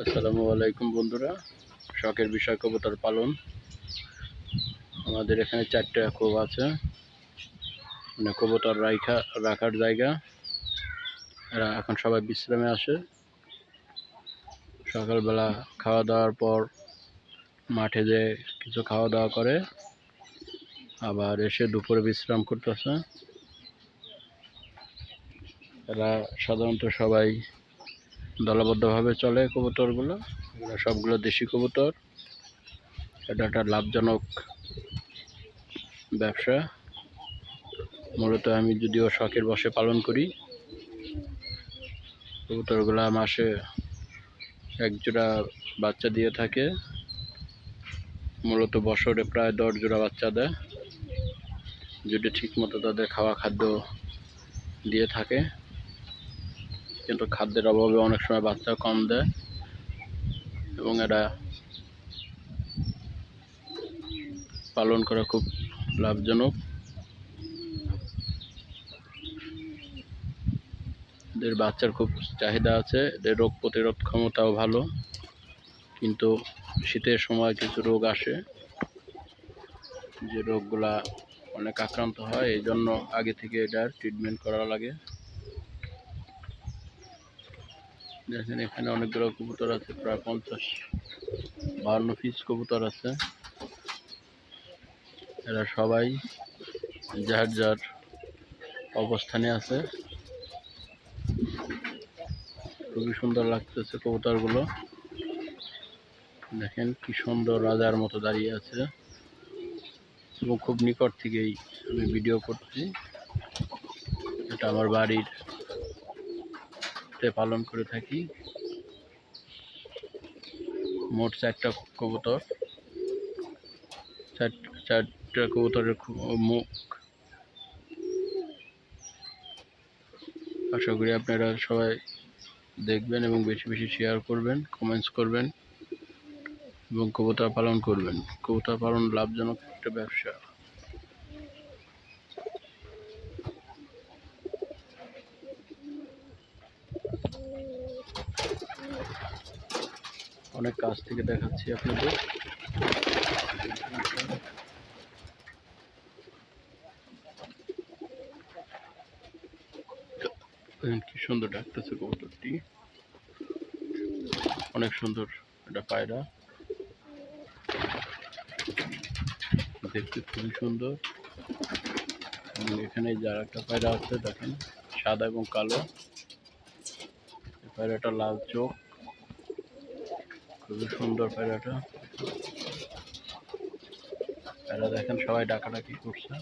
আসসালামু আলাইকুম বন্ধুরা। শখের বিষয় কবুতর পালন। আমাদের এখানে চারটে কোব আছে। মানে কবুতর রাখা রাখার জায়গা। এরা এখন সবাই বিশ্রামে আসে। সকালবেলা খাওয়া দাওয়ার পর মাঠে যে কিছু খাওয়া দাওয়া করে, আবার এসে দুপুরে বিশ্রাম করতেছে। এরা সাধারণত সবাই দলবদ্ধভাবে চলে কবুতরগুলো। এগুলো সবগুলো দেশি কবুতর। এটা একটা লাভজনক ব্যবসা। মূলত আমি যদিও শখের বসে পালন করি। কবুতরগুলো মাসে এক জোড়া বাচ্চা দিয়ে থাকে। মূলত বছরে প্রায় দশ জোড়া বাচ্চা দেয়। যদি ঠিকমতো তাদের খাওয়া খাদ্য দিয়ে থাকে কিন্তু খাদ্যের অভাবে অনেক সময় বাচ্চা কম দেয়। এবং এরা পালন করা খুব লাভজনক। এদের বাচ্চার খুব চাহিদা আছে, এদের রোগ প্রতিরোধ ক্ষমতাও ভালো। কিন্তু শীতের সময় কিছু রোগ আসে, যে রোগগুলা অনেক আক্রান্ত হয়, এই জন্য আগে থেকে এটার ট্রিটমেন্ট করা লাগে। দেখেন, এখানে অনেকগুলো কবুতর আছে, প্রায় পঞ্চাশ, বাহান্ন পিস কবুতর আছে। এরা সবাই যার যার অবস্থানে আছে। খুবই সুন্দর লাগতেছে কবুতরগুলো। দেখেন কি সুন্দর রাজার মতো দাঁড়িয়ে আছে। এবং খুব নিকট থেকেই আমি ভিডিও করছি। এটা আমার বাড়ির তে পালন করে থাকি। মোট চারটা কবুতর। চার চারটা কবুতরের মুখ। আশা করি আপনারা সবাই দেখবেন এবং বেশি বেশি শেয়ার করবেন কমেন্টস করবেন এবং কবুতর পালন করবেন। কবুতর পালন লাভজনক একটা ব্যবসা। অনেক কাছ থেকে দেখাচ্ছি আপনাদের। কি সুন্দর ডাকতেছে কবুতরটি। অনেক সুন্দর এটা পায়রা। দেখতে খুবই সুন্দর। এখানে যার একটা পায়রা আছে দেখেন, সাদা এবং কালো। পায়রাটা লাল চোখ। খুবই সুন্দর প্যারাটা। প্যারা দেখেন সবাই ডাকাডাকি করছে।